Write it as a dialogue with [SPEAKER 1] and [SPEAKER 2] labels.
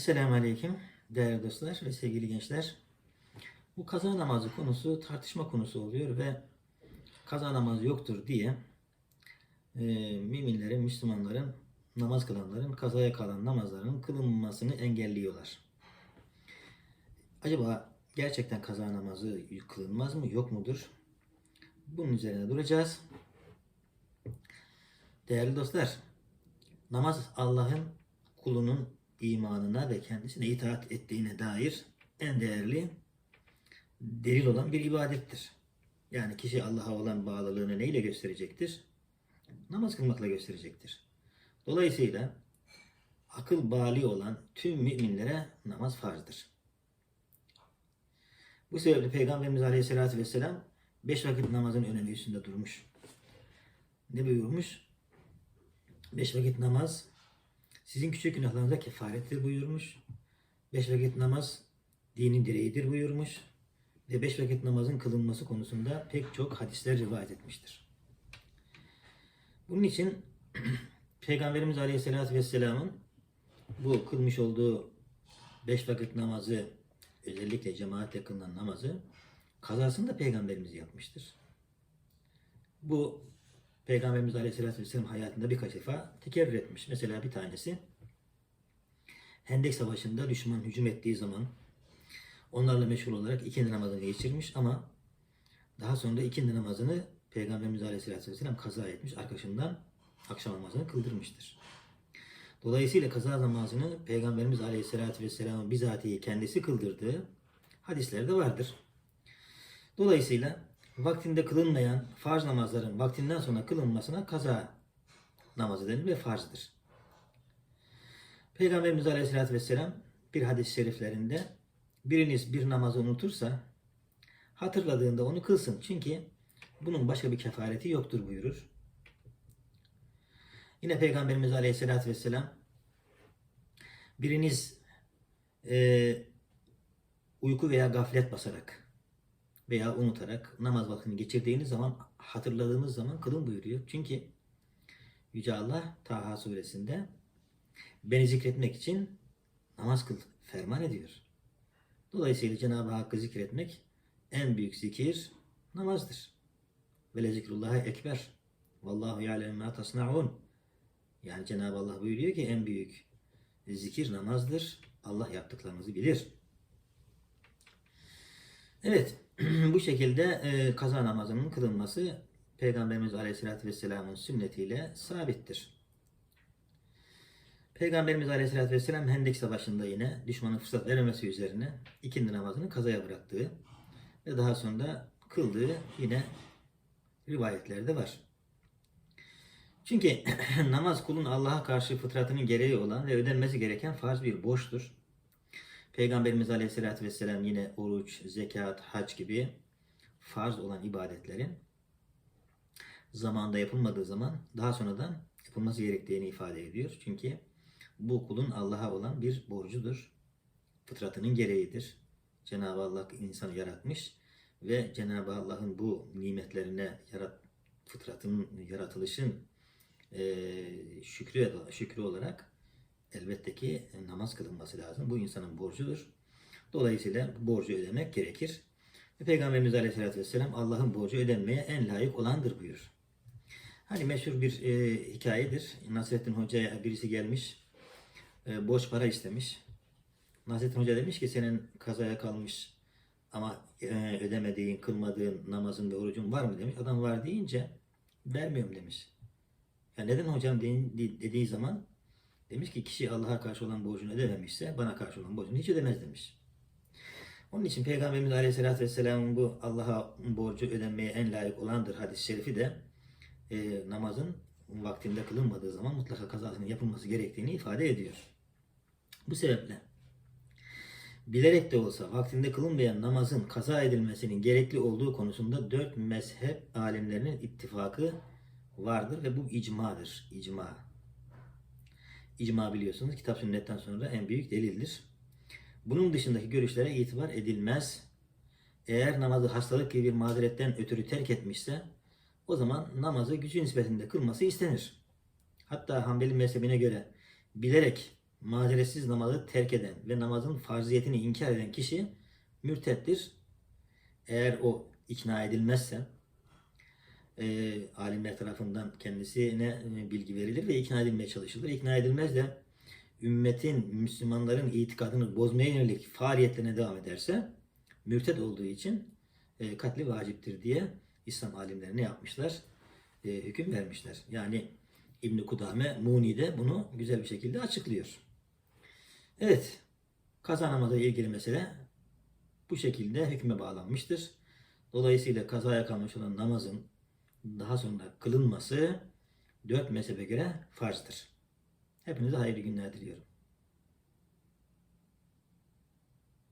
[SPEAKER 1] Esselamu Aleyküm değerli dostlar ve sevgili gençler. Bu kaza namazı konusu tartışma konusu oluyor ve kaza namazı yoktur diye e, müminlerin, Müslümanların, namaz kılanların kazaya kalan namazlarının kılınmasını engelliyorlar. Acaba gerçekten kaza namazı kılınmaz mı, yok mudur? Bunun üzerine duracağız. Değerli dostlar, namaz Allah'ın kulunun imanına ve kendisine itaat ettiğine dair en değerli delil olan bir ibadettir. Yani kişi Allah'a olan bağlılığını neyle gösterecektir? Namaz kılmakla gösterecektir. Dolayısıyla akıl bali olan tüm müminlere namaz farzdır. Bu sebeple Peygamberimiz Aleyhisselatü Vesselam beş vakit namazın önemi üstünde durmuş. Ne buyurmuş? Beş vakit namaz sizin küçük günahlarınıza kefarettir buyurmuş. Beş vakit namaz dinin direğidir buyurmuş. Ve beş vakit namazın kılınması konusunda pek çok hadisler rivayet etmiştir. Bunun için Peygamberimiz Aleyhisselatü Vesselam'ın bu kılmış olduğu beş vakit namazı özellikle cemaatle kılınan namazı kazasını da Peygamberimiz yapmıştır. Bu Peygamberimiz Aleyhisselatü Vesselam hayatında birkaç defa tekerrür etmiş. Mesela bir tanesi Hendek Savaşı'nda düşman hücum ettiği zaman onlarla meşhur olarak ikindi namazını geçirmiş ama daha sonra ikindi namazını Peygamberimiz Aleyhisselatü Vesselam kaza etmiş. Arkasından akşam namazını kıldırmıştır. Dolayısıyla kaza namazını Peygamberimiz Aleyhisselatü Vesselam'ın bizatihi kendisi kıldırdığı hadislerde vardır. Dolayısıyla vaktinde kılınmayan farz namazların vaktinden sonra kılınmasına kaza namazı denir ve farzdır. Peygamberimiz Aleyhisselatü Vesselam bir hadis-i şeriflerinde biriniz bir namazı unutursa hatırladığında onu kılsın. Çünkü bunun başka bir kefareti yoktur buyurur. Yine Peygamberimiz Aleyhisselatü Vesselam biriniz e, uyku veya gaflet basarak veya unutarak namaz vaktini geçirdiğiniz zaman hatırladığınız zaman kılın buyuruyor. Çünkü Yüce Allah Taha suresinde beni zikretmek için namaz kıl ferman ediyor. Dolayısıyla Cenab-ı Hakk'ı zikretmek en büyük zikir namazdır. Ve le zikrullahi ekber. Vallahu ya'lemu ma tasnaun. Yani Cenab-ı Allah buyuruyor ki en büyük zikir namazdır. Allah yaptıklarınızı bilir. Evet, bu şekilde e, kaza namazının kılınması Peygamberimiz Aleyhisselatü Vesselam'ın sünnetiyle sabittir. Peygamberimiz Aleyhisselatü Vesselam Hendek Savaşı'nda yine düşmanın fırsat vermemesi üzerine ikindi namazını kazaya bıraktığı ve daha sonra kıldığı yine rivayetlerde var. Çünkü namaz kulun Allah'a karşı fıtratının gereği olan ve ödenmesi gereken farz bir borçtur. Peygamberimiz Aleyhisselatü Vesselam yine oruç, zekat, hac gibi farz olan ibadetlerin zamanda yapılmadığı zaman daha sonradan yapılması gerektiğini ifade ediyor. Çünkü bu kulun Allah'a olan bir borcudur. Fıtratının gereğidir. Cenab-ı Allah insanı yaratmış ve Cenab-ı Allah'ın bu nimetlerine yarat, fıtratın, yaratılışın e, şükrü, şükrü olarak elbette ki namaz kılınması lazım. Bu insanın borcudur. Dolayısıyla borcu ödemek gerekir. Ve Peygamberimiz Aleyhisselatü Vesselam Allah'ın borcu ödenmeye en layık olandır buyur. Hani meşhur bir e, hikayedir. Nasrettin Hoca'ya birisi gelmiş, e, borç para istemiş. Nasrettin Hoca demiş ki senin kazaya kalmış ama e, ödemediğin, kılmadığın namazın ve orucun var mı demiş. Adam var deyince vermiyorum demiş. Ya neden hocam dediği zaman demiş ki kişi Allah'a karşı olan borcunu ödememişse bana karşı olan borcunu hiç ödemez demiş. Onun için Peygamberimiz Aleyhisselatü Vesselam'ın bu Allah'a borcu ödenmeye en layık olandır hadis-i şerifi de e, namazın vaktinde kılınmadığı zaman mutlaka kazasının yapılması gerektiğini ifade ediyor. Bu sebeple bilerek de olsa vaktinde kılınmayan namazın kaza edilmesinin gerekli olduğu konusunda dört mezhep alimlerinin ittifakı vardır ve bu icmadır. İcma. İcma biliyorsunuz kitap sünnetten sonra en büyük delildir. Bunun dışındaki görüşlere itibar edilmez. Eğer namazı hastalık gibi bir mazeretten ötürü terk etmişse o zaman namazı gücü nispetinde kılması istenir. Hatta Hanbeli mezhebine göre bilerek mazeretsiz namazı terk eden ve namazın farziyetini inkar eden kişi mürtettir. Eğer o ikna edilmezse e, alimler tarafından kendisine e, bilgi verilir ve ikna edilmeye çalışılır. İkna edilmez de ümmetin, Müslümanların itikadını bozmaya yönelik faaliyetlerine devam ederse mürted olduğu için e, katli vaciptir diye İslam alimleri ne yapmışlar? E, hüküm vermişler. Yani İbn Kudame Muni de bunu güzel bir şekilde açıklıyor. Evet, kaza namazı ile ilgili mesele bu şekilde hükme bağlanmıştır. Dolayısıyla kazaya kalmış olan namazın daha sonra kılınması dört mezhebe göre farzdır. Hepinize hayırlı günler diliyorum.